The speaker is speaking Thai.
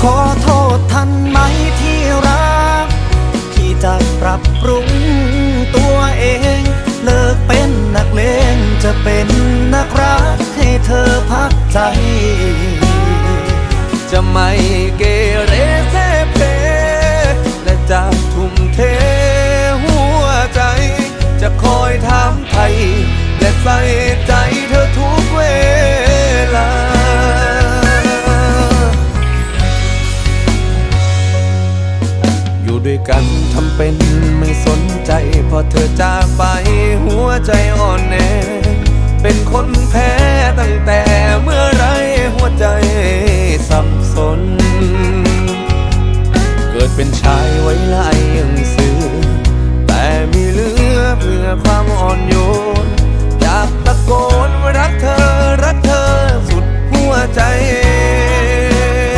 ขอโทษทันไหมที่รัก ที่จะปรับปรุงตัวเอง เลิกเป็นนักเลงจะเป็นนักรักให้เธอพักใจ จะไม่เกเร ด้วยกันทำเป็นไม่สนใจ พอเธอจากไปหัวใจอ่อนแอเป็นคนแพ้ตั้งแต่เมื่อไรหัวใจสับสน เกิดเป็นชายไว้ล